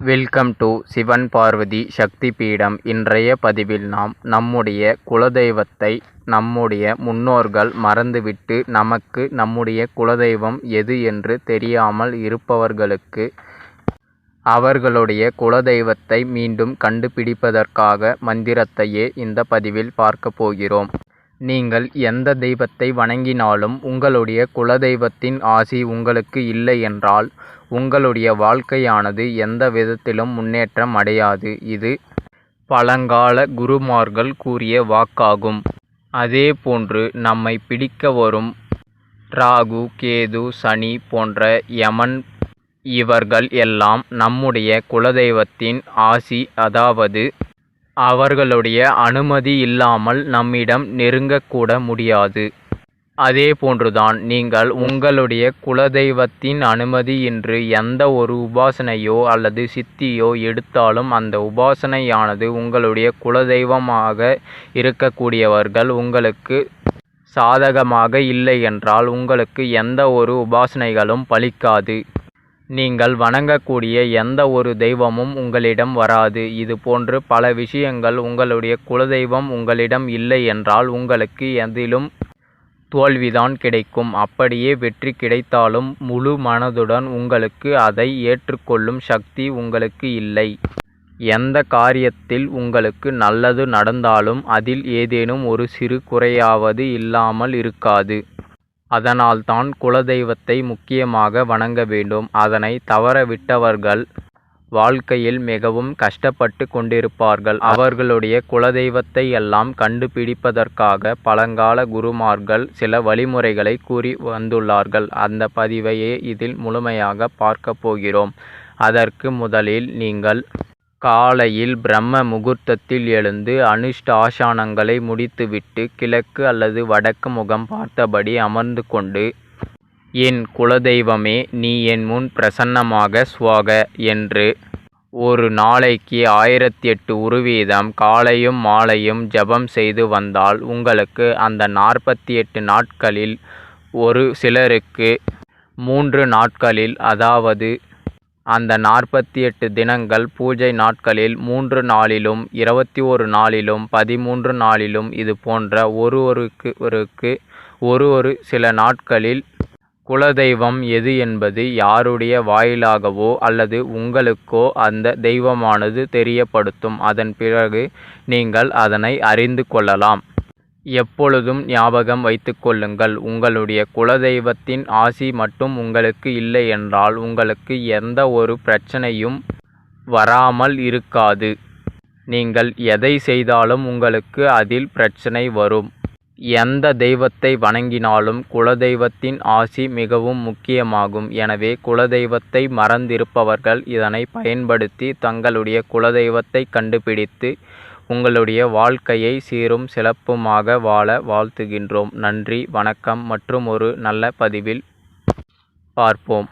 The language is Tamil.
வெல்கம் டு சிவன் பார்வதி சக்தி பீடம் இன்றைய பதிவில் நாம் நம்முடைய குலதெய்வத்தை நம்முடைய முன்னோர்கள் மறந்துவிட்டு நமக்கு நம்முடைய குலதெய்வம் எது என்று தெரியாமல் இருப்பவர்களுக்கு அவர்களுடைய குலதெய்வத்தை மீண்டும் கண்டுபிடிப்பதற்காக மந்திரத்தையே இந்த பதிவில் பார்க்க போகிறோம். நீங்கள் எந்த தெய்வத்தை வணங்கினாலும் உங்களுடைய குலதெய்வத்தின் ஆசி உங்களுக்கு இல்லை என்றால் உங்களுடைய வாழ்க்கையானது எந்த விதத்திலும் முன்னேற்றம் அடையாது. இது பழங்கால குருமார்கள் கூறிய வாக்காகும். அதே போன்று நம்மை பிடிக்க வரும் ராகு கேது சனி போன்ற யமன் இவர்கள் எல்லாம் நம்முடைய குலதெய்வத்தின் ஆசி அதாவது அவர்களுடைய அனுமதி இல்லாமல் நம்மிடம் நெருங்கக்கூட முடியாது. அதே போன்றுதான் நீங்கள் உங்களுடைய குலதெய்வத்தின் அனுமதி என்று எந்த ஒரு உபாசனையோ அல்லது சித்தியோ எடுத்தாலும் அந்த உபாசனையானது உங்களுடைய குலதெய்வமாக இருக்கக்கூடியவர்கள் உங்களுக்கு சாதகமாக இல்லை என்றால் உங்களுக்கு எந்த ஒரு உபாசனைகளும் பலிக்காது. நீங்கள் வணங்கக்கூடிய எந்த ஒரு தெய்வமும் உங்களிடம் வராது. இது போன்று பல விஷயங்கள் உங்களுடைய குலதெய்வம் உங்களிடம் இல்லை என்றால் உங்களுக்கு எதிலும் தோல்விதான் கிடைக்கும். அப்படியே வெற்றி கிடைத்தாலும் முழு மனதுடன் உங்களுக்கு அதை ஏற்றுக்கொள்ளும் சக்தி உங்களுக்கு இல்லை. எந்த காரியத்தில் உங்களுக்கு நல்லது நடந்தாலும் அதில் ஏதேனும் ஒரு சிறு குறையாவது இல்லாமல் இருக்காது. அதனால்தான் குலதெய்வத்தை முக்கியமாக வணங்க வேண்டும். அதனை தவறவிட்டவர்கள் வாழ்க்கையில் மிகவும் கஷ்டப்பட்டு கொண்டிருப்பார்கள். அவர்களுடைய குலதெய்வத்தை எல்லாம் கண்டுபிடிப்பதற்காக பழங்கால குருமார்கள் சில வழிமுறைகளை கூறி வந்துள்ளார்கள். அந்த பதிவையே இதில் முழுமையாக பார்க்க போகிறோம். அதற்கு முதலில் நீங்கள் காலையில் பிரம்ம முகூர்த்தத்தில் எழுந்து அனுஷ்டாசானங்களை முடித்துவிட்டு கிழக்கு அல்லது வடக்கு முகம் பார்த்தபடி அமர்ந்து கொண்டு என் குலதெய்வமே நீ என் முன் பிரசன்னமாக சுவாக என்று ஒரு நாளைக்கு ஆயிரத்தி எட்டு உருவீதம் காலையும் மாலையும் ஜபம் செய்து வந்தால் உங்களுக்கு அந்த நாற்பத்தி எட்டு நாட்களில் ஒரு சிலருக்கு மூன்று நாட்களில் அதாவது அந்த நாற்பத்தி எட்டு தினங்கள் பூஜை நாட்களில் மூன்று நாளிலும் இருபத்தி ஒரு நாளிலும் பதிமூன்று நாளிலும் இது போன்ற ஒருவருக்கு ஒருக்கு ஒரு ஒரு சில நாட்களில் குலதெய்வம் எது என்பது யாருடைய வாயிலாகவோ அல்லது உங்களுக்கோ அந்த தெய்வமானது தெரியப்படுத்தும். அதன் பிறகு நீங்கள் அதனை அறிந்து கொள்ளலாம். எப்பொழுதும் ஞாபகம் வைத்துக்கொள்ளுங்கள். உங்களுடைய குலதெய்வத்தின் ஆசி மட்டும் உங்களுக்கு இல்லை என்றால் உங்களுக்கு எந்த ஒரு பிரச்சனையும் வராமல் இருக்காது. நீங்கள் எதை செய்தாலும் உங்களுக்கு அதில் பிரச்சனை வரும். எந்த தெய்வத்தை வணங்கினாலும் குலதெய்வத்தின் ஆசி மிகவும் முக்கியமாகும். எனவே குலதெய்வத்தை மறந்திருப்பவர்கள் இதனை பயன்படுத்தி தங்களுடைய குலதெய்வத்தை கண்டுபிடித்து உங்களுடைய வாழ்க்கையை சீரும் சிறப்புமாக வாழ வாழ்த்துகின்றோம். நன்றி வணக்கம் மற்றும் ஒரு நல்ல பதிவில் பார்ப்போம்.